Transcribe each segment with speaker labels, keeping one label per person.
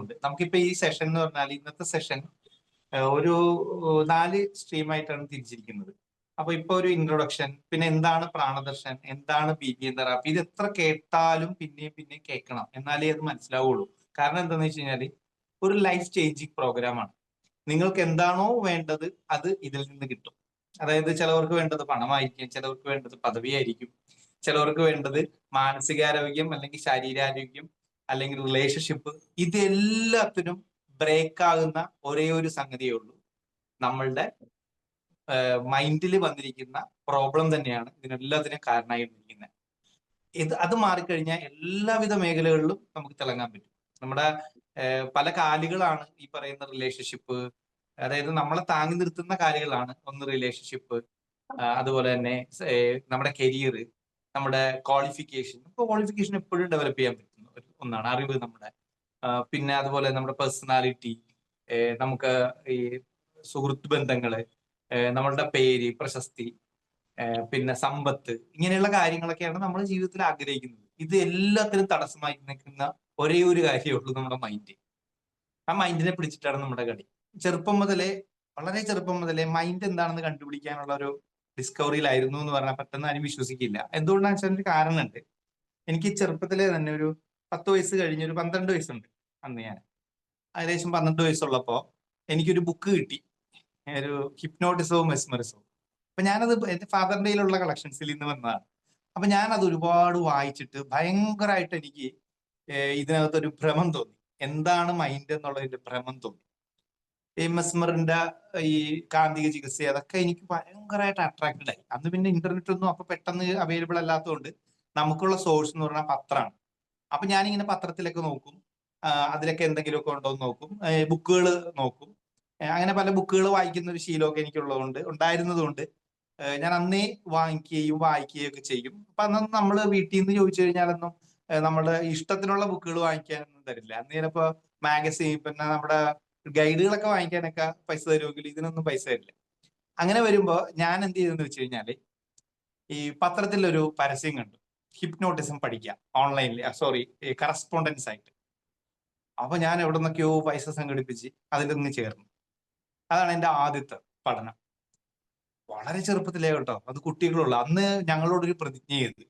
Speaker 1: ഉണ്ട്. നമുക്കിപ്പോ ഈ സെഷൻ എന്ന് പറഞ്ഞാൽ ഇന്നത്തെ സെഷൻ ഒരു നാല് സ്ട്രീം ആയിട്ടാണ് തിരിച്ചിരിക്കുന്നത്. അപ്പൊ ഇപ്പൊ ഒരു ഇൻട്രൊഡക്ഷൻ പിന്നെ എന്താണ് പ്രാണദർശൻ എന്താണ് ബി ബി എൻ തെറാപ്പി ഇത് എത്ര കേട്ടാലും പിന്നെയും പിന്നെയും കേൾക്കണം. എന്നാലേ അത് മനസ്സിലാവുള്ളൂ. കാരണം എന്താണെന്ന് വെച്ച് കഴിഞ്ഞാൽ ഒരു ലൈഫ് ചേഞ്ചിങ് പ്രോഗ്രാം ആണ്. നിങ്ങൾക്ക് എന്താണോ വേണ്ടത് അത് ഇതിൽ നിന്ന് കിട്ടും. അതായത് ചിലവർക്ക് വേണ്ടത് പണമായിരിക്കും ചിലവർക്ക് വേണ്ടത് പദവിയായിരിക്കും ചിലവർക്ക് വേണ്ടത് മാനസികാരോഗ്യം അല്ലെങ്കിൽ ശാരീരാരോഗ്യം അല്ലെങ്കിൽ റിലേഷൻഷിപ്പ് ഇതെല്ലാത്തിനും ബ്രേക്ക് ആകുന്ന ഒരേ ഒരു സംഗതിയേ ഉള്ളൂ. നമ്മളുടെ മൈൻഡിൽ വന്നിരിക്കുന്ന പ്രോബ്ലം തന്നെയാണ് ഇതിനെല്ലാത്തിനും കാരണമായി കാരണമായിരിക്കുന്നത് ഇത് അത് മാറിക്കഴിഞ്ഞാൽ എല്ലാവിധ മേഖലകളിലും നമുക്ക് തിളങ്ങാൻ പറ്റും. നമ്മുടെ പല കാലുകളാണ് ഈ പറയുന്ന റിലേഷൻഷിപ്പ് അതായത് നമ്മളെ താങ്ങി നിർത്തുന്ന കാര്യങ്ങളാണ് ഒന്ന് റിലേഷൻഷിപ്പ് അതുപോലെ തന്നെ നമ്മുടെ കരിയർ നമ്മുടെ ക്വാളിഫിക്കേഷൻ ക്വാളിഫിക്കേഷൻ എപ്പോഴും ഡെവലപ്പ് ചെയ്യാൻ പറ്റുന്ന ഒന്നാണ് അറിവ് നമ്മുടെ. പിന്നെ അതുപോലെ നമ്മുടെ പേഴ്സണാലിറ്റി നമുക്ക് ഈ സുഹൃത്ത് ബന്ധങ്ങൾ നമ്മളുടെ പേര് പ്രശസ്തി പിന്നെ സമ്പത്ത് ഇങ്ങനെയുള്ള കാര്യങ്ങളൊക്കെയാണ് നമ്മൾ ജീവിതത്തിൽ ആഗ്രഹിക്കുന്നത്. ഇത് എല്ലാത്തിനും തടസ്സമായി നിൽക്കുന്ന ഒരേ ഒരു കാര്യമേ ഉള്ളൂ നമ്മുടെ മൈൻഡ് ആ മൈൻഡിനെ പിടിച്ചിട്ടാണ് നമ്മുടെ കളി. ചെറുപ്പം മുതലേ വളരെ ചെറുപ്പം മുതലേ മൈൻഡ് എന്താണെന്ന് കണ്ടുപിടിക്കാനുള്ള ഒരു ഡിസ്കവറിയിലായിരുന്നു എന്ന് പറഞ്ഞാൽ പെട്ടെന്ന് ആരും വിശ്വസിക്കില്ല. എന്തുകൊണ്ടാണെന്ന് വെച്ചാൽ ഒരു കാരണമുണ്ട്. എനിക്ക് ചെറുപ്പത്തിലെ തന്നെ ഒരു പത്ത് വയസ്സ് കഴിഞ്ഞ് ഒരു പന്ത്രണ്ട് വയസ്സുണ്ട് അന്ന് ഞാൻ. ഏകദേശം പന്ത്രണ്ട് വയസ്സുള്ളപ്പോ എനിക്കൊരു ബുക്ക് കിട്ടി. ഒരു ഹിപ്നോട്ടിസവും മെസ്മറിസവും. അപ്പൊ ഞാനത് എന്റെ ഫാദറിന്റെ കയ്യിലുള്ള കളക്ഷൻസിൽ നിന്ന് വന്നതാണ്. അപ്പൊ ഞാനത് ഒരുപാട് വായിച്ചിട്ട് ഭയങ്കരമായിട്ട് എനിക്ക് ഇതിനകത്തൊരു ഭ്രമം തോന്നി. എന്താണ് മൈൻഡ് എന്നുള്ളതിന്റെ ഭ്രമം തോന്നി. ഈ മെസ്മറിന്റെ ഈ കാന്തിക ചികിത്സ അതൊക്കെ എനിക്ക് ഭയങ്കരമായിട്ട് അട്രാക്റ്റഡ് ആയി. അന്ന് പിന്നെ ഇന്റർനെറ്റ് ഒന്നും അപ്പൊ പെട്ടെന്ന് അവൈലബിൾ അല്ലാത്തതുകൊണ്ട് നമുക്കുള്ള സോഴ്സ് എന്ന് പറഞ്ഞാൽ പത്രമാണ് അപ്പൊ ഞാനിങ്ങനെ പത്രത്തിലൊക്കെ നോക്കും. അതിലൊക്കെ എന്തെങ്കിലുമൊക്കെ ഉണ്ടോ എന്ന് നോക്കും ബുക്കുകൾ നോക്കും. അങ്ങനെ പല ബുക്കുകൾ വായിക്കുന്ന ഒരു ശീലമൊക്കെ എനിക്കുള്ളതുകൊണ്ട് ഉണ്ടായിരുന്നതുകൊണ്ട് ഞാൻ അന്നേ വാങ്ങിക്കുകയും വായിക്കുകയും ഒക്കെ ചെയ്യും. അപ്പൊ അന്ന് നമ്മൾ വീട്ടിൽ നിന്ന് ചോദിച്ചു കഴിഞ്ഞാലൊന്നും നമ്മുടെ ഇഷ്ടത്തിനുള്ള ബുക്കുകൾ വാങ്ങിക്കാനൊന്നും തരില്ല. അന്ന് ചിലപ്പോ മാഗസിൻ പിന്നെ നമ്മുടെ ഗൈഡുകളൊക്കെ വാങ്ങിക്കാനൊക്കെ പൈസ തരുമെങ്കിൽ ഇതിനൊന്നും പൈസ തരില്ല. അങ്ങനെ വരുമ്പോ ഞാൻ എന്ത് ചെയ്തെന്ന് വെച്ച് കഴിഞ്ഞാൽ ഈ പത്രത്തിലൊരു പരസ്യം കണ്ടു. ഹിപ്നോട്ടിസം പഠിക്കുക. ഓൺലൈനിൽ സോറി കറസ്പോണ്ടൻസ് ആയിട്ട്. അപ്പൊ ഞാൻ എവിടെ നിന്നൊക്കെയോ പൈസ സംഘടിപ്പിച്ച് അതിലൊന്ന് ചേർന്നു. അതാണ് എന്റെ ആദ്യത്തെ പഠനം. വളരെ ചെറുപ്പത്തിലേ കേട്ടോ. അത് കുട്ടികളുള്ള അന്ന് ഞങ്ങളോടൊരു പ്രതിജ്ഞ ചെയ്ത്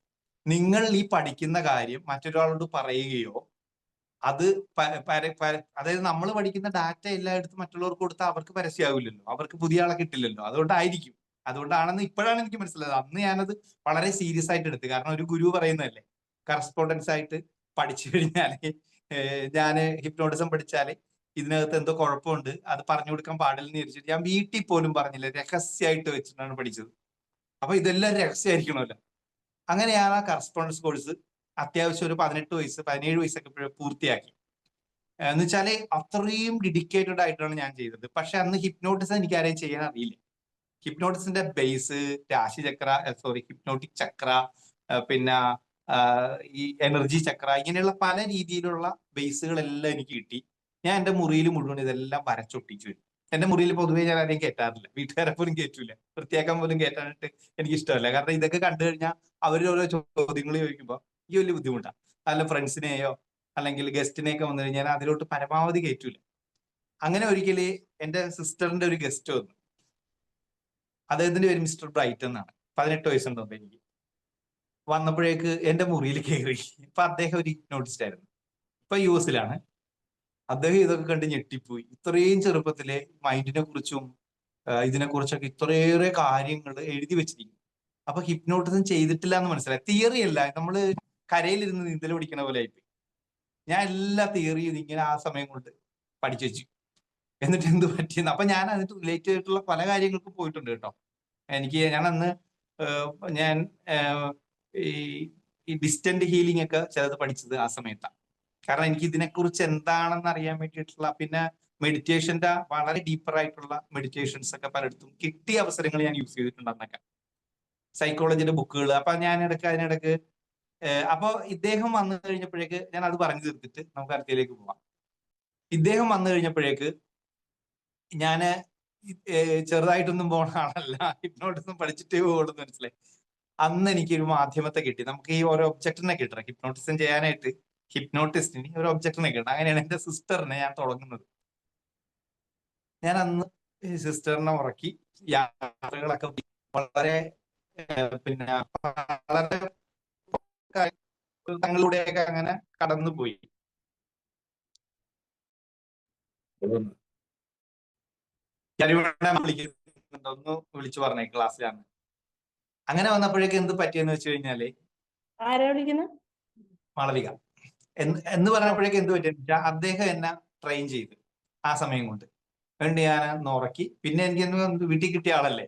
Speaker 1: നിങ്ങൾ ഈ പഠിക്കുന്ന കാര്യം മറ്റൊരാളോട് പറയുകയോ അത് അതായത് നമ്മൾ പഠിക്കുന്ന ഡാറ്റ എല്ലായിടത്തും മറ്റുള്ളവർക്ക് കൊടുത്താൽ അവർക്ക് പരസ്യമാവില്ലല്ലോ അവർക്ക് പുതിയ ആളെ കിട്ടില്ലല്ലോ. അതുകൊണ്ടായിരിക്കും. അതുകൊണ്ടാണെന്ന് ഇപ്പോഴാണ് എനിക്ക് മനസ്സിലായത്. അന്ന് ഞാനത് വളരെ സീരിയസ് ആയിട്ട് എടുത്തു. കാരണം ഒരു ഗുരു പറയുന്നതല്ലേ കറസ്പോണ്ടൻസ് ആയിട്ട് പഠിച്ചു കഴിഞ്ഞാൽ ഞാൻ ഹിപ്നോട്ടിസം പഠിച്ചാൽ ഇതിനകത്ത് എന്തോ കുഴപ്പമുണ്ട് അത് പറഞ്ഞു കൊടുക്കാൻ പാടില്ലെന്ന് വിചാരിച്ചിട്ട് ഞാൻ വീട്ടിൽ പോലും പറഞ്ഞില്ല. രഹസ്യമായിട്ട് വെച്ചിട്ടാണ് പഠിച്ചത്. അപ്പൊ ഇതെല്ലാം രഹസ്യമായിരിക്കണമല്ലോ. അങ്ങനെ ഞാൻ ആ കറസ്പോണ്ടൻസ് കോഴ്സ് അത്യാവശ്യം ഒരു പതിനെട്ട് വയസ്സ് പതിനേഴ് വയസ്സൊക്കെ പൂർത്തിയാക്കി. എന്ന് വെച്ചാൽ അത്രയും ഡെഡിക്കേറ്റഡ് ആയിട്ടാണ് ഞാൻ ചെയ്തത്. പക്ഷെ അന്ന് ഹിപ്നോട്ടിസം എനിക്ക് ആരെയും ചെയ്യാൻ അറിയില്ല. ഹിപ്നോട്ടിസിന്റെ ബേസ് രാശിചക്ര സോറി ഹിപ്നോട്ടിക് ചക്ര പിന്നെ ഈ എനർജി ചക്ര ഇങ്ങനെയുള്ള പല രീതിയിലുള്ള ബേസുകളെല്ലാം എനിക്ക് കിട്ടി. ഞാൻ എന്റെ മുറിയിൽ മുഴുവൻ ഇതെല്ലാം വരച്ചൊട്ടിച്ചു. എന്റെ മുറിയിൽ പൊതുവേ ഞാൻ ആരെയും കയറ്റാറില്ല വീട്ടുകാരെ പോലും കയറ്റൂല വൃത്തിയാക്കാൻ പോലും കേറ്റാനായിട്ട് എനിക്ക് ഇഷ്ടമല്ല കാരണം ഇതൊക്കെ കണ്ടു കഴിഞ്ഞാൽ അവർ ഓരോ ചോദ്യങ്ങൾ ചോദിക്കുമ്പോൾ ഈ വലിയ ബുദ്ധിമുട്ടാണ് അല്ല ഫ്രണ്ട്സിനെയോ അല്ലെങ്കിൽ ഗസ്റ്റിനെയൊക്കെ വന്നു കഴിഞ്ഞാൽ അതിലോട്ട് പരമാവധി കേറ്റൂല. അങ്ങനെ ഒരിക്കൽ എന്റെ സിസ്റ്ററിന്റെ ഒരു ഗസ്റ്റ് വന്നു. അദ്ദേഹത്തിന്റെ പേര് മിസ്റ്റർ ബ്രൈറ്റ് എന്നാണ്. പതിനെട്ട് വയസ്സുണ്ടോ എനിക്ക്. വന്നപ്പോഴേക്ക് എന്റെ മുറിയിൽ കയറി ഇപ്പൊ അദ്ദേഹം ഒരു ഹിപ്നോട്ടിസ്റ്റ് ആയിരുന്നു. ഇപ്പൊ യു എസിലാണ് അദ്ദേഹം ഇതൊക്കെ കണ്ട് ഞെട്ടിപ്പോയി. ഇത്രയും ചെറുപ്പത്തിലെ മൈൻഡിനെ കുറിച്ചും ഇതിനെ കുറിച്ചൊക്കെ ഇത്രയേറെ കാര്യങ്ങൾ എഴുതി വെച്ചിരിക്കും അപ്പൊ ഹിപ്നോട്ടിസം ചെയ്തിട്ടില്ല എന്ന് മനസ്സിലായി. തിയറി അല്ല. നമ്മൾ കരയിലിരുന്ന് നീന്തൽ പഠിക്കണ പോലെ ആയിപ്പോയി. ഞാൻ എല്ലാ തിയറിയും ഇങ്ങനെ ആ സമയം കൊണ്ട് പഠിച്ചു വെച്ചു. എന്നിട്ട് എന്ത് പറ്റിയെന്ന്. അപ്പൊ ഞാൻ അതിന് റിലേറ്റഡ് ആയിട്ടുള്ള പല കാര്യങ്ങൾക്കും പോയിട്ടുണ്ട് കേട്ടോ. എനിക്ക് ഞാൻ അന്ന് ഞാൻ ഈ ഡിസ്റ്റന്റ് ഹീലിംഗ് ഒക്കെ ചിലത് പഠിച്ചത് ആ സമയത്താണ് കാരണം എനിക്ക് ഇതിനെക്കുറിച്ച് എന്താണെന്ന് അറിയാൻ വേണ്ടിയിട്ടുള്ള പിന്നെ മെഡിറ്റേഷന്റെ വളരെ ഡീപ്പർ ആയിട്ടുള്ള മെഡിറ്റേഷൻസ് ഒക്കെ പലയിടത്തും കിട്ടിയ അവസരങ്ങൾ ഞാൻ യൂസ് ചെയ്തിട്ടുണ്ട് അന്നൊക്കെ. സൈക്കോളജിയുടെ ബുക്കുകൾ അപ്പൊ ഞാൻ ഇടയ്ക്ക് അതിനിടയ്ക്ക് അപ്പോ ഇദ്ദേഹം വന്നു കഴിഞ്ഞപ്പോഴേക്ക് ഞാൻ അത് പറഞ്ഞു തീർത്തിട്ട് നമുക്ക് അടുത്തയിലേക്ക് പോവാം. ഇദ്ദേഹം വന്നു കഴിഞ്ഞപ്പോഴേക്ക് ഞാൻ ചെറുതായിട്ടൊന്നും പോണ ആളല്ല ഹിപ്നോട്ടിസം പഠിച്ചിട്ടേ പോകുള്ളൂ മനസ്സിലായി. അന്ന് എനിക്ക് ഒരു മാധ്യമത്തെ കിട്ടി. നമുക്ക് ഈ ഓരോ ഒബ്ജക്റ്റിനെ കിട്ടണം. ഹിപ്നോട്ടിസം ചെയ്യാനായിട്ട് ഹിപ്നോട്ടിസ്റ്റിന് ഒരു ഒബ്ജക്റ്റിനെ കിട്ടണം. അങ്ങനെയാണ് എന്റെ സിസ്റ്ററിനെ ഞാൻ തുടങ്ങുന്നത്. ഞാൻ അന്ന് സിസ്റ്ററിനെ ഉറക്കി യാത്രകളൊക്കെ വളരെ പിന്നെ വളരെ അങ്ങനെ കടന്നുപോയി. ഞാനിവിടെ വിളിച്ചു പറഞ്ഞേ ക്ലാസ്സിലാണ്. അങ്ങനെ വന്നപ്പോഴേക്ക് എന്ത് പറ്റിയെന്ന് വെച്ച് കഴിഞ്ഞാൽ
Speaker 2: ആരാ വിളിക്കുന്നത്
Speaker 1: മാളവിക. എന്ന് പറഞ്ഞപ്പോഴേക്ക് എന്ത് പറ്റിയെന്ന് വെച്ചാൽ അദ്ദേഹം എന്നെ ട്രെയിൻ ചെയ്ത് ആ സമയം കൊണ്ട്. വേണ്ടി ഞാൻ ഉറക്കി. പിന്നെ എനിക്ക് വീട്ടിൽ കിട്ടിയ ആളല്ലേ.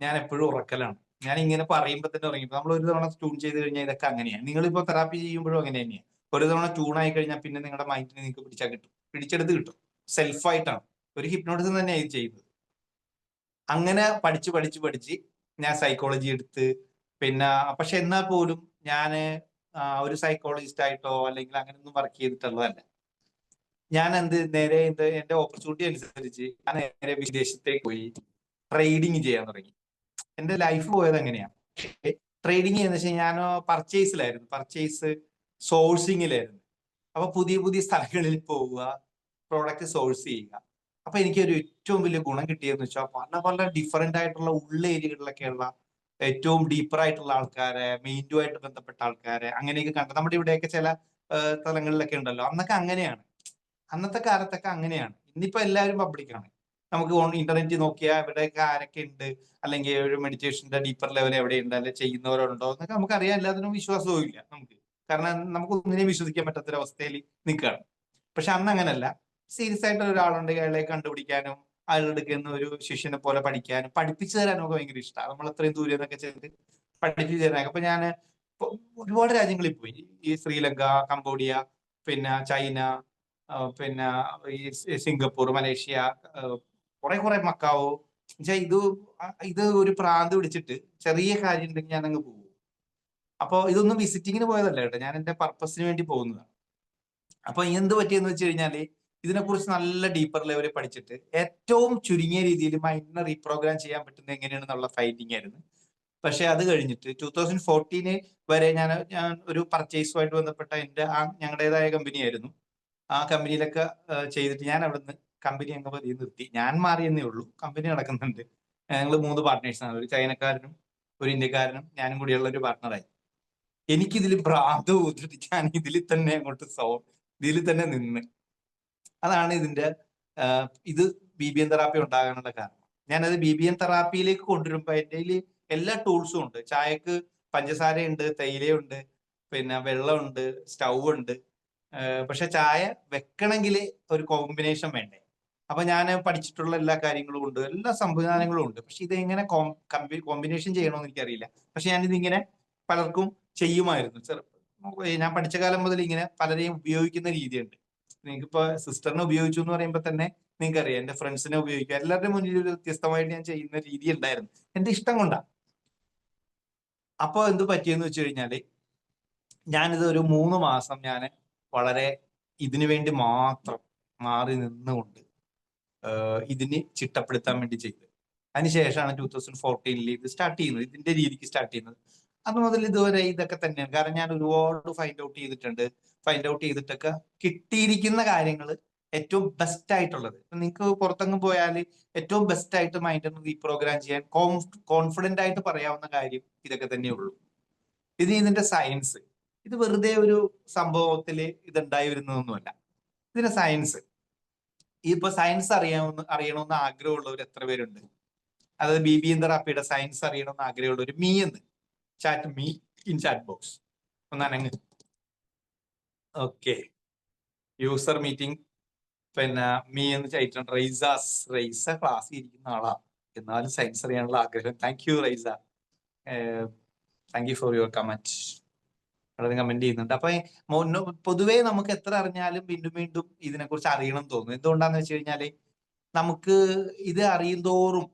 Speaker 1: ഞാൻ എപ്പോഴും ഉറക്കലാണ്. ഞാൻ ഇങ്ങനെ പറയുമ്പോൾ തന്നെ ഉറങ്ങി. നമ്മൾ ഒരു തവണ ട്യൂൺ ചെയ്ത് കഴിഞ്ഞാൽ ഇതൊക്കെ അങ്ങനെയാണ് നിങ്ങളിപ്പോ തെറാപ്പി ചെയ്യുമ്പോഴും അങ്ങനെ തന്നെയാണ് ഒരു തവണ ട്യൂൺ ആയി കഴിഞ്ഞാൽ പിന്നെ നിങ്ങളുടെ മൈൻഡിനെ നിങ്ങൾക്ക് പിടിച്ചാൽ കിട്ടും. പിടിച്ചെടുത്ത് കിട്ടും. സെൽഫായിട്ടാണ് ഒരു ഹിപ്നോട്ടിസം തന്നെയാണ് ചെയ്യുന്നത്. അങ്ങനെ പഠിച്ച് പഠിച്ച് പഠിച്ച് ഞാൻ സൈക്കോളജി എടുത്ത് പിന്നെ പക്ഷെ എന്നാൽ പോലും ഞാൻ ഒരു സൈക്കോളജിസ്റ്റ് ആയിട്ടോ അല്ലെങ്കിൽ അങ്ങനെ ഒന്നും വർക്ക് ചെയ്തിട്ടുള്ളതല്ല. ഞാൻ എന്ത് നേരെ എന്ത് എന്റെ ഓപ്പർച്യൂണിറ്റി അനുസരിച്ച് ഞാൻ നേരെ വിദേശത്തേക്ക് പോയി ട്രേഡിങ് ചെയ്യാൻ തുടങ്ങി. എന്റെ ലൈഫ് പോയത് എങ്ങനെയാണ് ട്രേഡിങ് എന്ന് വെച്ചാൽ ഞാൻ പർച്ചേസിലായിരുന്നു പർച്ചേസ് സോഴ്സിങ്ങിലായിരുന്നു അപ്പൊ പുതിയ പുതിയ സ്ഥലങ്ങളിൽ പോവുക പ്രോഡക്റ്റ് സോഴ്സ് ചെയ്യുക. അപ്പൊ എനിക്ക് ഒരു ഏറ്റവും വലിയ ഗുണം കിട്ടിയെന്ന് വെച്ചാൽ പല പല ഡിഫറെന്റ് ആയിട്ടുള്ള ഉള്ള ഏരിയകളിലൊക്കെയുള്ള ഏറ്റവും ഡീപ്പർ ആയിട്ടുള്ള ആൾക്കാരെ മെയിന്റുമായിട്ട് ബന്ധപ്പെട്ട ആൾക്കാരെ അങ്ങനെയൊക്കെ കണ്ട നമ്മുടെ ഇവിടെയൊക്കെ ചില സ്ഥലങ്ങളിലൊക്കെ ഉണ്ടല്ലോ. അന്നൊക്കെ അങ്ങനെയാണ്. അന്നത്തെ കാലത്തൊക്കെ അങ്ങനെയാണ്. ഇന്നിപ്പോ എല്ലാവരും പബ്ലിക്കാണ് നമുക്ക് ഇന്റർനെറ്റ് നോക്കിയാൽ ഇവിടെയൊക്കെ ആരൊക്കെ ഉണ്ട്? അല്ലെങ്കിൽ ഒരു മെഡിറ്റേഷന്റെ ഡീപ്പർ ലെവൽ എവിടെയുണ്ട്? അല്ലെങ്കിൽ ചെയ്യുന്നവരുണ്ടോ? എന്നൊക്കെ നമുക്ക് അറിയാം എല്ലാത്തിനും വിശ്വാസവും ഇല്ല നമുക്ക്. കാരണം നമുക്ക് ഒന്നിനെയും വിശ്വസിക്കാൻ പറ്റാത്തൊരവസ്ഥയിൽ നിൽക്കുകയാണ്. പക്ഷെ അന്ന് അങ്ങനല്ല. സീരിയസ് ആയിട്ട് ഒരാളുണ്ടെങ്കിൽ അയാളെ കണ്ടുപിടിക്കാനും അയാളെടുക്കുന്ന ഒരു ശിഷ്യനെ പോലെ പഠിക്കാനും പഠിപ്പിച്ചു തരാനും ഒക്കെ ഭയങ്കര ഇഷ്ടമാണ് നമ്മൾ അത്രയും ദൂരെ എന്നൊക്കെ ചെയ്ത് പഠിപ്പിച്ചു തരാനൊക്കെ അപ്പൊ ഞാൻ ഒരുപാട് രാജ്യങ്ങളിൽ പോയി. ഈ ശ്രീലങ്ക കംബോഡിയ പിന്നെ ചൈന പിന്നെ ഈ സിംഗപ്പൂർ മലേഷ്യ കുറെ കുറെ മക്കാവോ. എന്നുവെച്ചാൽ ഇത് ഇത് ഒരു പ്രാന്ത് പിടിച്ചിട്ട് ചെറിയ കാര്യം ഉണ്ടെങ്കിൽ ഞാൻ അങ്ങ് പോകും. അപ്പോൾ ഇതൊന്നും വിസിറ്റിങ്ങിന് പോയതല്ല കേട്ടോ. ഞാൻ എന്റെ പർപ്പസിന് വേണ്ടി പോകുന്നതാണ്. അപ്പൊ എന്ത് പറ്റിയെന്ന് വെച്ച് കഴിഞ്ഞാൽ ഇതിനെക്കുറിച്ച് നല്ല ഡീപ്പർ ലെവലിൽ പഠിച്ചിട്ട് ഏറ്റവും ചുരുങ്ങിയ രീതിയിൽ മൈൻഡിനെ റീപ്രോഗ്രാം ചെയ്യാൻ പറ്റുന്നത് എങ്ങനെയാണെന്നുള്ള ഫൈൻഡിങ് ആയിരുന്നു. പക്ഷെ അത് കഴിഞ്ഞിട്ട് ടൂ തൗസൻഡ് ഫോർട്ടീന് വരെ ഞാൻ ഞാൻ ഒരു പർച്ചേസുമായിട്ട് ബന്ധപ്പെട്ട എന്റെ ആ ഞങ്ങളുടേതായ കമ്പനിയായിരുന്നു ആ കമ്പനിയിലൊക്കെ ചെയ്തിട്ട് ഞാൻ അവിടുന്ന് കമ്പനി അങ്ങ് പതിയെ നിർത്തി. ഞാൻ മാറിയെന്നേ ഉള്ളൂ. കമ്പനി നടക്കുന്നുണ്ട്. ഞങ്ങൾ മൂന്ന് പാർട്ട്നേഴ്സാണ് ഒരു ചൈനക്കാരനും ഒരു ഇന്ത്യക്കാരനും ഞാനും കൂടിയുള്ള ഒരു പാർട്ട്ണറായി എനിക്കിതിൽ ഭ്രാന്ത് ഊതിട്ട് ഞാൻ ഇതിൽ തന്നെ അങ്ങോട്ട് സോ ഇതിൽ തന്നെ നിന്ന്. അതാണ് ഇതിന്റെ ഇത് ബി ബി എൻ തെറാപ്പി ഉണ്ടാകാനുള്ള കാരണം. ഞാനത് ബി ബി എൻ തെറാപ്പിയിലേക്ക് കൊണ്ടുവരുമ്പോൾ എന്റെ എല്ലാ ടൂൾസും ഉണ്ട്. ചായക്ക് പഞ്ചസാരയുണ്ട് തേയിലയുണ്ട് പിന്നെ വെള്ളമുണ്ട് സ്റ്റൗ ഉണ്ട്. പക്ഷെ ചായ വെക്കണമെങ്കിൽ ഒരു കോമ്പിനേഷൻ വേണ്ടേ? അപ്പൊ ഞാൻ പഠിച്ചിട്ടുള്ള എല്ലാ കാര്യങ്ങളും ഉണ്ട്. എല്ലാ സംവിധാനങ്ങളും ഉണ്ട്. പക്ഷെ ഇത് എങ്ങനെ കോമ്പിനേഷൻ ചെയ്യണമെന്ന് എനിക്കറിയില്ല. പക്ഷെ ഞാൻ ഇതിങ്ങനെ പലർക്കും ചെയ്യുമായിരുന്നു. ചെറുപ്പം ഞാൻ പഠിച്ച കാലം മുതൽ ഇങ്ങനെ പലരെയും ഉപയോഗിക്കുന്ന രീതിയുണ്ട്. നിങ്ങൾക്കിപ്പോ സിസ്റ്ററിനെ ഉപയോഗിച്ചു എന്ന് പറയുമ്പോൾ തന്നെ നിങ്ങൾക്ക് അറിയാം എന്റെ ഫ്രണ്ട്സിനെ ഉപയോഗിക്കുക എല്ലാവരുടെ മുന്നിൽ ഒരു വ്യത്യസ്തമായിട്ട് ഞാൻ ചെയ്യുന്ന രീതി ഉണ്ടായിരുന്നു എന്റെ ഇഷ്ടം കൊണ്ടാ. അപ്പൊ എന്ത് പറ്റിയെന്ന് വെച്ച് കഴിഞ്ഞാൽ ഞാനിത് ഒരു മൂന്ന് മാസം ഞാൻ വളരെ ഇതിനു വേണ്ടി മാത്രം മാറി നിന്നുകൊണ്ട് ഇതിന് ചിട്ടപ്പെടുത്താൻ വേണ്ടി ചെയ്തത് അതിനുശേഷമാണ് ടൂ തൗസൻഡ് ഫോർട്ടീനിൽ ഇത് സ്റ്റാർട്ട് ചെയ്യുന്നത്. ഇതിന്റെ രീതിക്ക് സ്റ്റാർട്ട് ചെയ്യുന്നത്. അത് മുതൽ ഇതുവരെ ഇതൊക്കെ തന്നെയാണ്. കാരണം ഞാൻ ഒരുപാട് ഫൈൻഡ് ഔട്ട് ചെയ്തിട്ടുണ്ട്. ഫൈൻഡ് ഔട്ട് ചെയ്തിട്ടൊക്കെ കിട്ടിയിരിക്കുന്ന കാര്യങ്ങൾ ഏറ്റവും ബെസ്റ്റ് ആയിട്ടുള്ളത്. നിങ്ങൾക്ക് പുറത്തങ്ങ് പോയാൽ ഏറ്റവും ബെസ്റ്റ് ആയിട്ട് മൈൻഡ് റീപ്രോഗ്രാം ചെയ്യാൻ കോൺഫിഡന്റ് ആയിട്ട് പറയാവുന്ന കാര്യം ഇതൊക്കെ തന്നെ ഉള്ളൂ ഇത് ഇതിന്റെ സയൻസ് ഇത് വെറുതെ ഒരു സംഭവത്തിൽ ഇതുണ്ടായി വരുന്നതൊന്നുമല്ല ഇതിന്റെ സയൻസ് ഇപ്പൊ സയൻസ് അറിയാവുന്ന അറിയണമെന്ന് ആഗ്രഹമുള്ളവർ എത്ര പേരുണ്ട്? അതായത് ബി ബി തെറാപ്പിയുടെ സയൻസ് അറിയണമെന്ന് ആഗ്രഹമുള്ളവർ മീ എന്ന്. Chat me in chat box ഒന്ന് അനങ്ങ്. ഓക്കെ യൂസർ മീറ്റിംഗ് പിന്നെ മീ എന്ന് ചോദിച്ചിട്ടുണ്ട് റൈസാസ് റൈസ ക്ലാസ്സിൽ ഇരിക്കുന്ന ആളാ. എന്നാലും സയൻസ് അറിയാനുള്ള ആഗ്രഹം. Thank you Raisa. Thank you for your comment വളരെ കമന്റ് ചെയ്യുന്നുണ്ട്. അപ്പൊ പൊതുവേ നമുക്ക് എത്ര അറിഞ്ഞാലും വീണ്ടും വീണ്ടും ഇതിനെക്കുറിച്ച് അറിയണം എന്ന് തോന്നുന്നു എന്തുകൊണ്ടാന്ന് വെച്ച് കഴിഞ്ഞാൽ നമുക്ക് ഇത് അറിയും തോറും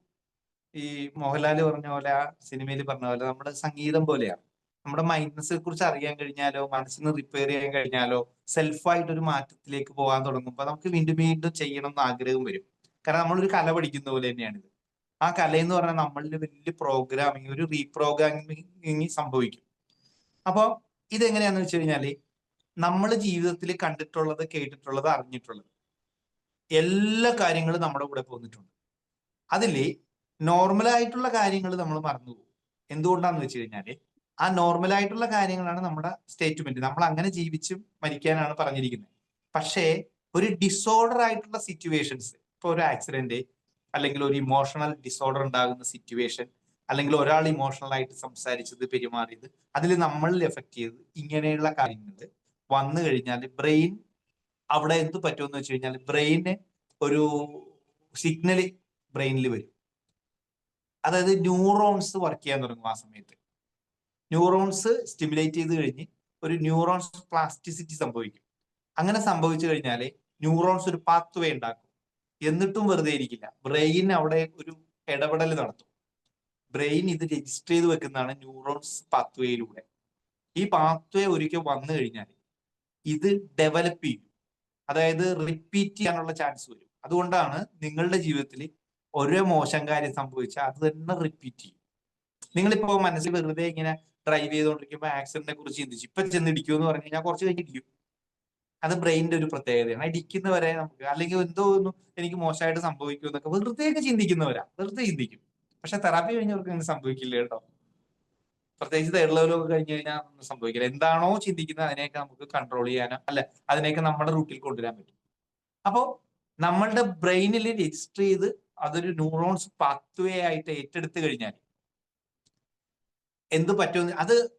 Speaker 1: ഈ മോഹൻലാൽ പറഞ്ഞ പോലെ ആ സിനിമയിൽ പറഞ്ഞ പോലെ നമ്മുടെ സംഗീതം പോലെയാണ് നമ്മുടെ മൈൻഡ്നെസ്സിനെ കുറിച്ച് അറിയാൻ കഴിഞ്ഞാലോ മനസ്സിന് റിപ്പയർ ചെയ്യാൻ കഴിഞ്ഞാലോ സെൽഫായിട്ട് ഒരു മാറ്റത്തിലേക്ക് പോകാൻ തുടങ്ങുമ്പോൾ നമുക്ക് വീണ്ടും വീണ്ടും ചെയ്യണം എന്ന് ആഗ്രഹം വരും. കാരണം നമ്മളൊരു കല പഠിക്കുന്ന പോലെ തന്നെയാണിത്. ആ കല എന്ന് പറഞ്ഞാൽ നമ്മളിൽ വലിയ പ്രോഗ്രാമിങ് ഒരു റീപ്രോഗ്രാമിങ് സംഭവിക്കും. അപ്പോൾ ഇതെങ്ങനെയാന്ന് വെച്ച് കഴിഞ്ഞാൽ നമ്മൾ ജീവിതത്തിൽ കണ്ടിട്ടുള്ളത് കേട്ടിട്ടുള്ളത് അറിഞ്ഞിട്ടുള്ളത് എല്ലാ കാര്യങ്ങളും നമ്മുടെ കൂടെ പോന്നിട്ടുണ്ട്. അതിൽ നോർമലായിട്ടുള്ള കാര്യങ്ങൾ നമ്മൾ മറന്നുപോകും എന്തുകൊണ്ടാന്ന് വെച്ച് കഴിഞ്ഞാൽ ആ നോർമൽ ആയിട്ടുള്ള കാര്യങ്ങളാണ് നമ്മുടെ സ്റ്റേറ്റ്മെന്റ് നമ്മൾ അങ്ങനെ ജീവിച്ച് മരിക്കാനാണ് പറഞ്ഞിരിക്കുന്നത്. പക്ഷേ ഒരു ഡിസോർഡർ ആയിട്ടുള്ള സിറ്റുവേഷൻസ് ഇപ്പൊ ഒരു ആക്സിഡന്റ് അല്ലെങ്കിൽ ഒരു ഇമോഷണൽ ഡിസോർഡർ ഉണ്ടാകുന്ന സിറ്റുവേഷൻ അല്ലെങ്കിൽ ഒരാൾ ഇമോഷണൽ ആയിട്ട് സംസാരിച്ചത് പെരുമാറിയത് അതിൽ നമ്മളിൽ എഫക്ട് ചെയ്തത് ഇങ്ങനെയുള്ള കാര്യങ്ങൾ വന്നു കഴിഞ്ഞാൽ ബ്രെയിൻ അവിടെ എന്ത് പറ്റുമെന്ന് വെച്ച് കഴിഞ്ഞാൽ ബ്രെയിന് ഒരു സിഗ്നൽ ബ്രെയിനിൽ വരും. അതായത് ന്യൂറോൺസ് വർക്ക് ചെയ്യാൻ തുടങ്ങും ആ സമയത്ത്. ന്യൂറോൺസ് സ്റ്റിമുലേറ്റ് ചെയ്ത് കഴിഞ്ഞ് ഒരു ന്യൂറോൺസ് പ്ലാസ്റ്റിസിറ്റി സംഭവിക്കും. അങ്ങനെ സംഭവിച്ചു കഴിഞ്ഞാൽ ന്യൂറോൺസ് ഒരു പാത്ത് വേ ഉണ്ടാക്കും. എന്നിട്ടും വെറുതെ ഇരിക്കില്ല. ബ്രെയിൻ അവിടെ ഒരു ഇടപെടൽ നടത്തും. ബ്രെയിൻ ഇത് രജിസ്റ്റർ ചെയ്ത് വെക്കുന്നതാണ് ന്യൂറോൺസ് പാത്ത് വേയിലൂടെ ഈ പാത്ത് വേ ഒരിക്കൽ വന്നു കഴിഞ്ഞാൽ ഇത് ഡെവലപ്പ് ചെയ്യും. അതായത് റിപ്പീറ്റ് ചെയ്യാനുള്ള ചാൻസ് വരും. അതുകൊണ്ടാണ് നിങ്ങളുടെ ജീവിതത്തിൽ ഒരേ മോശം കാര്യം സംഭവിച്ചാൽ അത് തന്നെ റിപ്പീറ്റ് ചെയ്യും. നിങ്ങളിപ്പോ മനസ്സിൽ വെറുതെ ഇങ്ങനെ ഡ്രൈവ് ചെയ്തുകൊണ്ടിരിക്കുമ്പോൾ ആക്സിഡന്റിനെ കുറിച്ച് ചിന്തിച്ചു. ഇപ്പൊ ചെന്ന് ഇടിക്കും എന്ന് പറഞ്ഞു കഴിഞ്ഞാൽ കുറച്ച് കഴിഞ്ഞ് ഇടിക്കും. അത് ബ്രെയിനിന്റെ ഒരു പ്രത്യേകതയാണ്. ഇടിക്കുന്നവരെ നമുക്ക് അല്ലെങ്കിൽ എന്തോ ഒന്ന് എനിക്ക് മോശമായിട്ട് സംഭവിക്കും എന്നൊക്കെ വെറുതെ ഒക്കെ ചിന്തിക്കുന്നവരാ. വെറുതെ ചിന്തിക്കും. പക്ഷെ തെറാപ്പി കഴിഞ്ഞവർക്ക് അങ്ങനെ സംഭവിക്കില്ല കേട്ടോ. പ്രത്യേകിച്ച് തേടുള്ളവരൊക്കെ കഴിഞ്ഞ് കഴിഞ്ഞാൽ ഒന്നും സംഭവിക്കില്ല. എന്താണോ ചിന്തിക്കുന്നത് അതിനെയൊക്കെ നമുക്ക് കൺട്രോൾ ചെയ്യാനോ അല്ല അതിനെയൊക്കെ നമ്മുടെ റൂട്ടിൽ കൊണ്ടുവരാൻ പറ്റും. അപ്പോ നമ്മളുടെ ബ്രെയിനിൽ രജിസ്റ്റർ ചെയ്ത് അതൊരു ന്യൂറോൺസ് പാത്വേ ആയിട്ട് ഏറ്റെടുത്തു കഴിഞ്ഞാൽ എന്ത് പറ്റുമെന്ന് അത്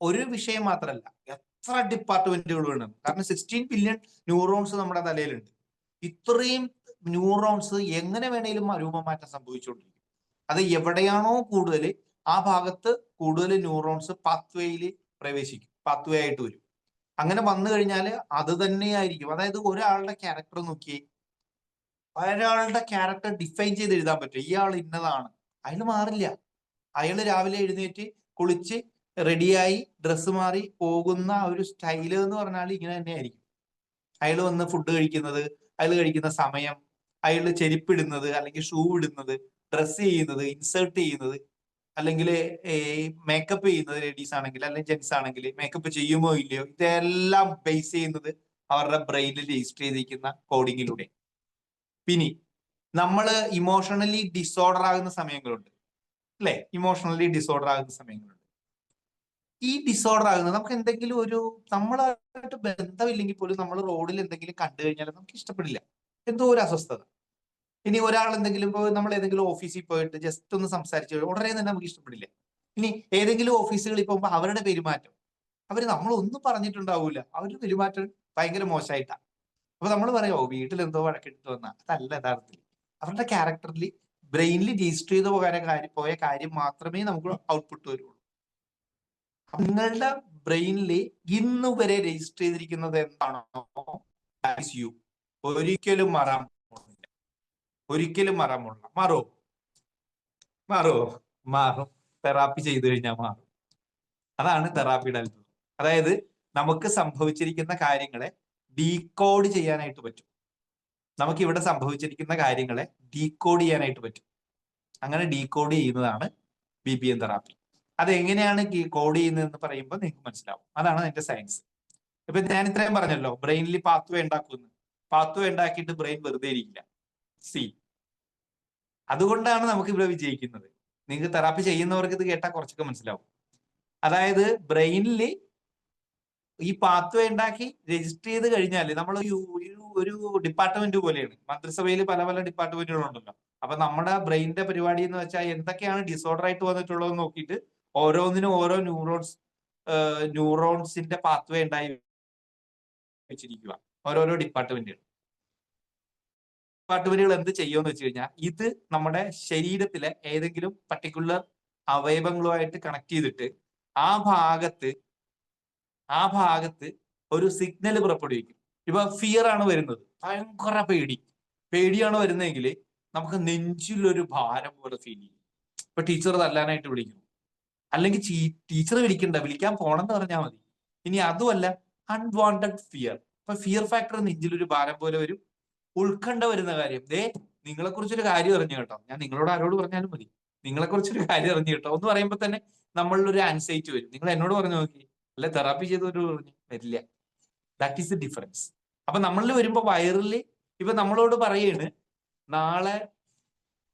Speaker 1: ഒരു വിഷയം മാത്രമല്ല. എത്ര ഡിപ്പാർട്ട്മെന്റുകൾ വേണം? കാരണം സിക്സ്റ്റീൻ ബില്യൺ ന്യൂറോൺസ് നമ്മുടെ തലയിലുണ്ട്. ഇത്രയും ന്യൂറോൺസ് എങ്ങനെ വേണേലും രൂപമാറ്റം സംഭവിച്ചുകൊണ്ടിരിക്കും. അത് എവിടെയാണോ കൂടുതൽ ആ ഭാഗത്ത് കൂടുതൽ ന്യൂറോൺസ് പാത്വേയിൽ പ്രവേശിക്കും. പാത്വേ ആയിട്ട് വരും. അങ്ങനെ വന്നു കഴിഞ്ഞാൽ അത് തന്നെയായിരിക്കും. അതായത് ഒരാളുടെ ക്യാരക്ടർ നോക്കി ഒരാളുടെ ക്യാരക്ടർ ഡിഫൈൻ ചെയ്ത് എഴുതാൻ പറ്റും. ഇയാൾ ഇന്നതാണ്. അയാൾ മാറില്ല. അയാൾ രാവിലെ എഴുന്നേറ്റ് കുളിച്ച് റെഡിയായി ഡ്രസ്സ് മാറി പോകുന്ന ഒരു സ്റ്റൈൽ എന്ന് പറഞ്ഞാൽ ഇങ്ങനെ തന്നെയായിരിക്കും. അയാൾ വന്ന് ഫുഡ് കഴിക്കുന്നത് അയാൾ കഴിക്കുന്ന സമയം അയാൾ ചെരുപ്പിടുന്നത് അല്ലെങ്കിൽ ഷൂ ഇടുന്നത് ഡ്രസ്സ് ചെയ്യുന്നത് ഇൻസേർട്ട് ചെയ്യുന്നത് അല്ലെങ്കിൽ മേക്കപ്പ് ചെയ്യുന്നത് ലേഡീസ് ആണെങ്കിൽ അല്ലെങ്കിൽ ജെൻസ് ആണെങ്കിൽ മേക്കപ്പ് ചെയ്യുമോ ഇല്ലയോ ഇതെല്ലാം ബേസ് ചെയ്യുന്നത് അവരുടെ ബ്രെയിനിൽ രജിസ്റ്റർ ചെയ്തിരിക്കുന്ന കോഡിങ്ങിലൂടെ പിന്നെ നമ്മൾ ഇമോഷണലി ഡിസോർഡർ ആകുന്ന സമയങ്ങളുണ്ട്. അല്ലെ ഇമോഷണലി ഡിസോർഡർ ആകുന്ന സമയങ്ങളുണ്ട്. ഈ ഡിസോർഡർ ആകുന്നത് നമുക്ക് എന്തെങ്കിലും ഒരു നമ്മളായിട്ട് ബന്ധമില്ലെങ്കിൽ പോലും നമ്മൾ റോഡിൽ എന്തെങ്കിലും കണ്ടു കഴിഞ്ഞാൽ നമുക്ക് ഇഷ്ടപ്പെടില്ല. എന്തോ ഒരു അസ്വസ്ഥത. ഇനി ഒരാൾ എന്തെങ്കിലും ഇപ്പോൾ നമ്മൾ ഏതെങ്കിലും ഓഫീസിൽ പോയിട്ട് ജസ്റ്റ് ഒന്ന് സംസാരിച്ചു ഉടനെ തന്നെ നമുക്ക് ഇഷ്ടപ്പെടില്ല. ഇനി ഏതെങ്കിലും ഓഫീസുകളിൽ പോകുമ്പോൾ അവരുടെ പെരുമാറ്റം. അവർ നമ്മളൊന്നും പറഞ്ഞിട്ടുണ്ടാവില്ല അവരുടെ പെരുമാറ്റം ഭയങ്കര മോശമായിട്ടാണ് അപ്പൊ നമ്മൾ പറയാം ഓ വീട്ടിൽ എന്തോ വഴക്കിട്ട് വന്ന. അതല്ല യഥാർത്ഥത്തിൽ. അവരുടെ ക്യാരക്ടറിൽ ബ്രെയിനിൽ രജിസ്റ്റർ ചെയ്ത് പോകാൻ പോയ കാര്യം മാത്രമേ നമുക്ക് ഔട്ട്പുട്ട് വരുള്ളൂ. നിങ്ങളുടെ ബ്രെയിനിൽ ഇന്ന് വരെ രജിസ്റ്റർ ചെയ്തിരിക്കുന്നത് എന്താണോ യു ഒരിക്കലും മാറാൻ പോകുന്നില്ല. ഒരിക്കലും മാറാൻ പോകില്ല മാറോ? മാറോ? മാറും. തെറാപ്പി ചെയ്തു കഴിഞ്ഞാൽ മാറും. അതാണ് തെറാപ്പിയുടെ അത്ഭുതം അതായത് നമുക്ക് സംഭവിച്ചിരിക്കുന്ന കാര്യങ്ങളെ ഡീകോഡ് ചെയ്യാനായിട്ട് പറ്റും. നമുക്ക് ഇവിടെ സംഭവിച്ചിരിക്കുന്ന കാര്യങ്ങളെ ഡീകോഡ് ചെയ്യാനായിട്ട് പറ്റും. അങ്ങനെ ഡീകോഡ് ചെയ്യുന്നതാണ് ബി ബി എൻ തെറാപ്പി അത് എങ്ങനെയാണ് കോഡ് ചെയ്യുന്നതെന്ന് പറയുമ്പോൾ നിങ്ങൾക്ക് മനസ്സിലാവും. അതാണ് അതിന്റെ സയൻസ് ഇപ്പൊ ഞാൻ ഇത്രയും പറഞ്ഞല്ലോ ബ്രെയിനിൽ പാത്വേ ഉണ്ടാക്കുന്നു പാത്വേ ഉണ്ടാക്കിയിട്ട് ബ്രെയിൻ വെറുതെ ഇരിക്കില്ല. സി അതുകൊണ്ടാണ് നമുക്ക് ഇവിടെ വിജയിക്കുന്നത്. നിങ്ങൾക്ക് തെറാപ്പി ചെയ്യുന്നവർക്ക് ഇത് കേട്ടാൽ കുറച്ചൊക്കെ മനസ്സിലാവും. അതായത് ബ്രെയിനിൽ ഈ പാത്വേ ഉണ്ടാക്കി രജിസ്റ്റർ ചെയ്ത് കഴിഞ്ഞാൽ നമ്മൾ ഒരു ഡിപ്പാർട്ട്മെന്റ് പോലെയാണ്. മന്ത്രിസഭയിൽ പല പല ഡിപ്പാർട്ട്മെന്റുകളുണ്ടല്ലോ അപ്പൊ നമ്മുടെ ബ്രെയിനിന്റെ പരിപാടി എന്ന് വെച്ചാൽ എന്തൊക്കെയാണ് ഡിസോർഡർ ആയിട്ട് വന്നിട്ടുള്ളത് നോക്കിയിട്ട് ഓരോന്നിനും ഓരോ ന്യൂറോൺസ് ന്യൂറോൺസിന്റെ പാത്വേ ഉണ്ടായി വെച്ചിരിക്കുക ഓരോരോ ഡിപ്പാർട്ട്മെന്റുകൾ ഡിപ്പാർട്ട്മെന്റുകൾ എന്ത് ചെയ്യുമെന്ന് വെച്ച് കഴിഞ്ഞാൽ ഇത് നമ്മുടെ ശരീരത്തിലെ ഏതെങ്കിലും പർട്ടിക്കുലർ അവയവങ്ങളുമായിട്ട് കണക്ട് ചെയ്തിട്ട് ആ ഭാഗത്ത് ആ ഭാഗത്ത് ഒരു സിഗ്നൽ പുറപ്പെടുവിക്കും. ഇപ്പൊ ഫിയർ ആണ് വരുന്നത്. ഭയങ്കര പേടി. പേടിയാണ് വരുന്നതെങ്കിൽ നമുക്ക് നെഞ്ചിലൊരു ഭാരം പോലെ ഫീൽ ചെയ്യും. ഇപ്പൊ ടീച്ചർ തല്ലാനായിട്ട് വിളിക്കുന്നു. അല്ലെങ്കിൽ ടീച്ചർ വിളിക്കണ്ട. വിളിക്കാൻ പോണെന്ന് പറഞ്ഞാൽ മതി. ഇനി അതുമല്ല അൺവാണ്ടഡ് ഫിയർ ഇപ്പൊ ഫിയർ ഫാക്ടർ നെഞ്ചിലൊരു ഭാരം പോലെ വരും. ഉൾക്കണ്ട വരുന്ന കാര്യം. ദേ നിങ്ങളെ കുറിച്ചൊരു കാര്യം അറിഞ്ഞു കേട്ടോ. ഞാൻ നിങ്ങളോട് ആരോട് പറഞ്ഞാലും മതി. നിങ്ങളെ കുറിച്ചൊരു കാര്യം അറിഞ്ഞു കേട്ടോ. എന്ന് പറയുമ്പോൾ തന്നെ നമ്മളിലൊരു ആൻസൈറ്റി വരും. നിങ്ങൾ എന്നോട് പറഞ്ഞു നോക്കി അല്ലെ തെറാപ്പി ചെയ്ത ഒരു വരില്ല ദാറ്റ് ഈസ് ദ ഡിഫറൻസ് അപ്പൊ നമ്മളിൽ വരുമ്പോ വയറിൽ ഇപ്പൊ നമ്മളോട് പറയാണ് നാളെ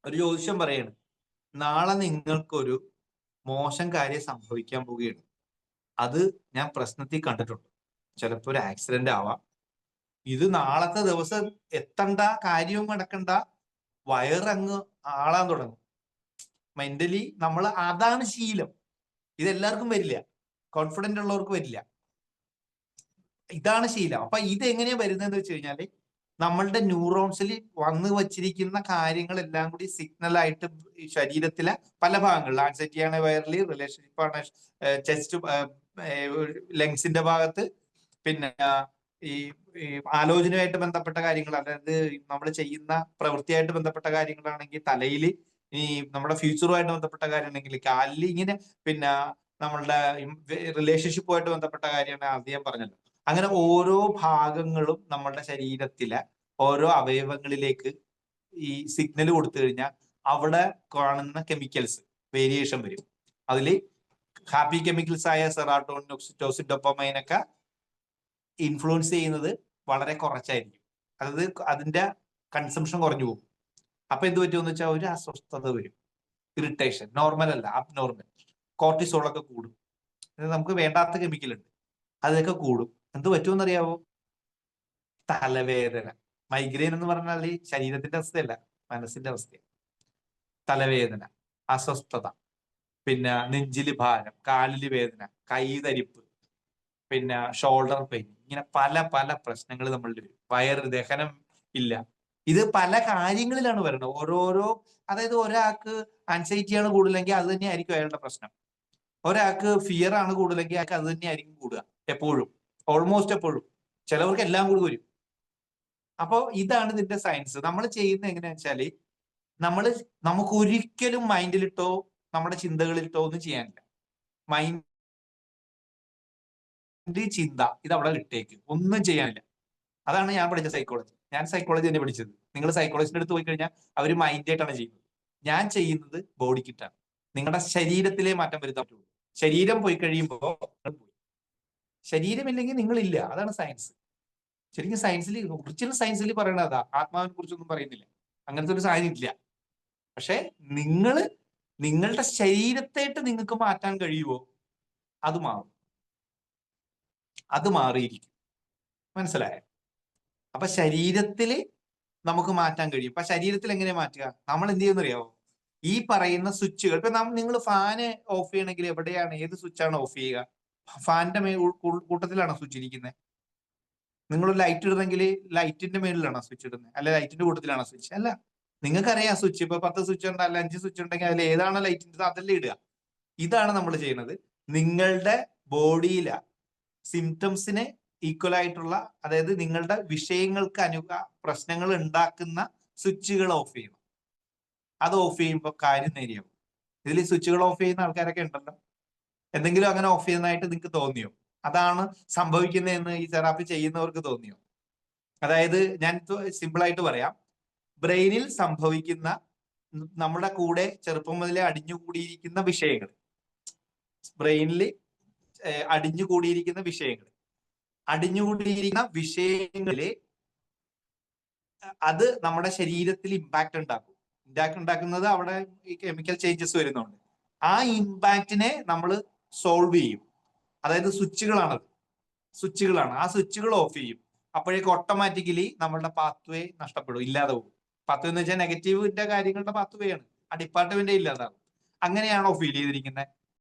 Speaker 1: ഒരു ജ്യോതിഷം പറയാണ് നാളെ നിങ്ങൾക്കൊരു മോശം കാര്യം സംഭവിക്കാൻ പോവുകയാണ്. അത് ഞാൻ പ്രശ്നത്തിൽ കണ്ടിട്ടുണ്ട്. ചിലപ്പോ ഒരു ആക്സിഡന്റ് ആവാം. ഇത് നാളത്തെ ദിവസം എത്തണ്ട കാര്യവും നടക്കണ്ട വയറങ്ങ് ആളാൻ തുടങ്ങും. മെന്റലി നമ്മൾ അതാണ് ശീലം. ഇതെല്ലാവർക്കും വരില്ല. കോൺഫിഡന്റ് ഉള്ളവർക്ക് വരില്ല. ഇതാണ് ശീലം. അപ്പൊ ഇത് എങ്ങനെയാ വരുന്നതെന്ന് വെച്ച് കഴിഞ്ഞാൽ നമ്മളുടെ ന്യൂറോൺസിൽ വന്നു വച്ചിരിക്കുന്ന കാര്യങ്ങളെല്ലാം കൂടി സിഗ്നൽ ആയിട്ട് ശരീരത്തിലെ പല ഭാഗങ്ങളിൽ ആൻസൈറ്റി ആണ് വയറിൽ റിലേഷൻഷിപ്പ് ആണ് ചെസ്റ്റ് ലങ്സിന്റെ ഭാഗത്ത് പിന്നെ ഈ ആലോചനയുമായിട്ട് ബന്ധപ്പെട്ട കാര്യങ്ങൾ അതായത് നമ്മൾ ചെയ്യുന്ന പ്രവൃത്തിയായിട്ട് ബന്ധപ്പെട്ട കാര്യങ്ങളാണെങ്കിൽ തലയിൽ ഈ നമ്മുടെ ഫ്യൂച്ചറുമായിട്ട് ബന്ധപ്പെട്ട കാര്യമാണെങ്കിൽ കാലിൽ ഇങ്ങനെ പിന്നെ നമ്മളുടെ റിലേഷൻഷിപ്പുമായിട്ട് ബന്ധപ്പെട്ട കാര്യമാണ് ആദ്യം പറഞ്ഞത്. അങ്ങനെ ഓരോ ഭാഗങ്ങളും നമ്മളുടെ ശരീരത്തിലെ ഓരോ അവയവങ്ങളിലേക്ക് ഈ സിഗ്നൽ കൊടുത്തു കഴിഞ്ഞാൽ അവിടെ കാണുന്ന കെമിക്കൽസ് വേരിയേഷൻ വരും. അതിൽ ഹാപ്പി കെമിക്കൽസ് ആയ സെറാട്ടോൺ ഒക്സിറ്റോസിൻ ഡൊപ്പമൈനൊക്കെ ഇൻഫ്ലുവൻസ് ചെയ്യുന്നത് വളരെ കുറച്ചായിരിക്കും. അതായത് അതിന്റെ കൺസംഷൻ കുറഞ്ഞു പോകും. അപ്പൊ എന്ത് പറ്റുമെന്ന് വെച്ചാൽ ഒരു അസ്വസ്ഥത വരും. ഇറിറ്റേഷൻ നോർമൽ അല്ല അബ് ഒക്കെ കൂടും. നമുക്ക് വേണ്ടാത്ത കെമിക്കൽ ഉണ്ട്. അതൊക്കെ കൂടും. എന്ത് പറ്റുമെന്നറിയാവോ? തലവേദന. മൈഗ്രെയിൻ എന്ന് പറഞ്ഞാൽ ഈ ശരീരത്തിന്റെ അവസ്ഥയല്ല മനസ്സിന്റെ അവസ്ഥയാണ്. തലവേദന അസ്വസ്ഥത പിന്നെ നെഞ്ചിൽ ഭാരം കാലിൽ വേദന കൈ തരിപ്പ് പിന്നെ ഷോൾഡർ പെയിൻ ഇങ്ങനെ പല പല പ്രശ്നങ്ങൾ നമ്മളുടെ വരും. വയറ് ദഹനം ഇല്ല. ഇത് പല കാര്യങ്ങളിലാണ് വരുന്നത് ഓരോരോ അതായത് ഒരാൾക്ക് അൻസൈറ്റിയാണ് കൂടുതലെങ്കിൽ അത് തന്നെയായിരിക്കും അയാളുടെ പ്രശ്നം. ഒരാൾക്ക് ഫിയർ ആണ് കൂടുതലെങ്കിൽ അയാൾക്ക് അത് തന്നെയായിരിക്കും കൂടുക എപ്പോഴും ഓൾമോസ്റ്റ് എപ്പോഴും. ചിലവർക്ക് എല്ലാം കൂടി വരും. അപ്പോൾ ഇതാണ് ഇതിന്റെ സയൻസ് നമ്മൾ ചെയ്യുന്ന എങ്ങനെയാ വെച്ചാൽ നമ്മൾ നമുക്ക് ഒരിക്കലും മൈൻഡിലിട്ടോ നമ്മുടെ ചിന്തകളിലിട്ടോ ഒന്നും ചെയ്യാനില്ല. മൈൻഡ് ചിന്ത ഇത് അവിടെ ഇട്ടേക്ക്. ഒന്നും ചെയ്യാനില്ല. അതാണ് ഞാൻ പഠിച്ച സൈക്കോളജി ഞാൻ സൈക്കോളജി തന്നെ പഠിച്ചത്. നിങ്ങൾ സൈക്കോളജിന്റെ അടുത്ത് പോയി കഴിഞ്ഞാൽ അവർ മൈൻഡായിട്ടാണ് ചെയ്യുന്നത്. ഞാൻ ചെയ്യുന്നത് ബോഡിക്കിട്ടാണ് നിങ്ങളുടെ ശരീരത്തിലെ മാറ്റം വരുത്താൻ പറ്റുള്ളൂ. ശരീരം പോയി കഴിയുമ്പോൾ ശരീരമില്ലെങ്കിൽ നിങ്ങളില്ല. അതാണ് സയൻസ് ശരിക്കും സയൻസിൽ ഒറിജിനൽ സയൻസിൽ പറയണത് അതാ. ആത്മാവിനെ കുറിച്ചൊന്നും പറയുന്നില്ല. അങ്ങനത്തെ ഒരു സാധനം ഇല്ല. പക്ഷെ നിങ്ങൾ നിങ്ങളുടെ ശരീരത്തായിട്ട് നിങ്ങൾക്ക് മാറ്റാൻ കഴിയുമോ അത് മാറും. അത് മാറിയിരിക്കും. മനസ്സിലായോ? അപ്പൊ ശരീരത്തിൽ നമുക്ക് മാറ്റാൻ കഴിയും. അപ്പൊ ശരീരത്തിൽ എങ്ങനെ മാറ്റുക? നമ്മൾ എന്ത് ചെയ്യുന്ന അറിയാവോ ഈ പറയുന്ന സ്വിച്ചുകൾ. ഇപ്പൊ നിങ്ങൾ ഫാന് ഓഫ് ചെയ്യണമെങ്കിൽ എവിടെയാണ് ഏത് സ്വിച്ചാണ് ഓഫ് ചെയ്യുക? ഫാനിന്റെ മേ കൂട്ടത്തിലാണോ സ്വിച്ച് ഇരിക്കുന്നത് നിങ്ങൾ ലൈറ്റ് ഇടുന്നെങ്കിൽ ലൈറ്റിന്റെ മേളിലാണോ സ്വിച്ച് ഇടുന്നത് അല്ലെ ലൈറ്റിന്റെ കൂട്ടത്തിലാണോ സ്വിച്ച്? അല്ല. നിങ്ങൾക്കറിയാം സ്വിച്ച്. ഇപ്പൊ പത്ത് സ്വിച്ച് ഉണ്ട് അല്ല അഞ്ച് സ്വിച്ച് ഉണ്ടെങ്കിൽ അതിൽ ഏതാണ് ലൈറ്റിന്റെ അതല്ലേ ഇടുക. ഇതാണ് നമ്മൾ ചെയ്യുന്നത്. നിങ്ങളുടെ ബോഡിയില സിംറ്റംസിന് ഈക്വൽ ആയിട്ടുള്ള അതായത് നിങ്ങളുടെ വിഷയങ്ങൾക്ക് അനു പ്രശ്നങ്ങൾ ഉണ്ടാക്കുന്ന സ്വിച്ചുകൾ ഓഫ് ചെയ്യണം. അത് ഓഫ് ചെയ്യുമ്പോൾ കാര്യം നേരിയാവും. ഇതിൽ സ്വിച്ചുകൾ ഓഫ് ചെയ്യുന്ന ആൾക്കാരൊക്കെ ഉണ്ടല്ലോ. എന്തെങ്കിലും അങ്ങനെ ഓഫ് ചെയ്യുന്നതായിട്ട് നിങ്ങൾക്ക് തോന്നിയോ? അതാണ് സംഭവിക്കുന്നതെന്ന് ഈ തെറാപ്പി ചെയ്യുന്നവർക്ക് തോന്നിയോ? അതായത് ഞാൻ സിമ്പിൾ ആയിട്ട് പറയാം. ബ്രെയിനിൽ സംഭവിക്കുന്ന നമ്മുടെ കൂടെ ചെറുപ്പം മുതലേ അടിഞ്ഞുകൂടിയിരിക്കുന്ന വിഷയങ്ങൾ. ബ്രെയിനിൽ അടിഞ്ഞുകൂടിയിരിക്കുന്ന വിഷയങ്ങൾ. അടിഞ്ഞുകൂടിയിരിക്കുന്ന വിഷയങ്ങളിൽ അത് നമ്മുടെ ശരീരത്തിൽ ഇമ്പാക്ട് ഉണ്ടാക്കും. ഇമ്പാക്ട് ഉണ്ടാക്കുന്നത് അവിടെ ഈ കെമിക്കൽ ചേഞ്ചസ് വരുന്നുണ്ട്. ആ ഇമ്പാക്റ്റിനെ നമ്മൾ സോൾവ് ചെയ്യും. അതായത് സ്വിച്ചുകളാണത്. സ്വിച്ചുകളാണ്. ആ സ്വിച്ചുകൾ ഓഫ് ചെയ്യും. അപ്പോഴേക്ക് ഓട്ടോമാറ്റിക്കലി നമ്മളുടെ പാത്വേ നഷ്ടപ്പെടും. ഇല്ലാതെ പോകും. പാത്വേ എന്ന് വെച്ചാൽ നെഗറ്റീവിന്റെ കാര്യങ്ങളുടെ പാത്വേ ആണ്. ആ ഡിപ്പാർട്ട്മെന്റ് ഇല്ലാതാകും അങ്ങനെയാണോ ഫീൽ ചെയ്തിരിക്കുന്നത്.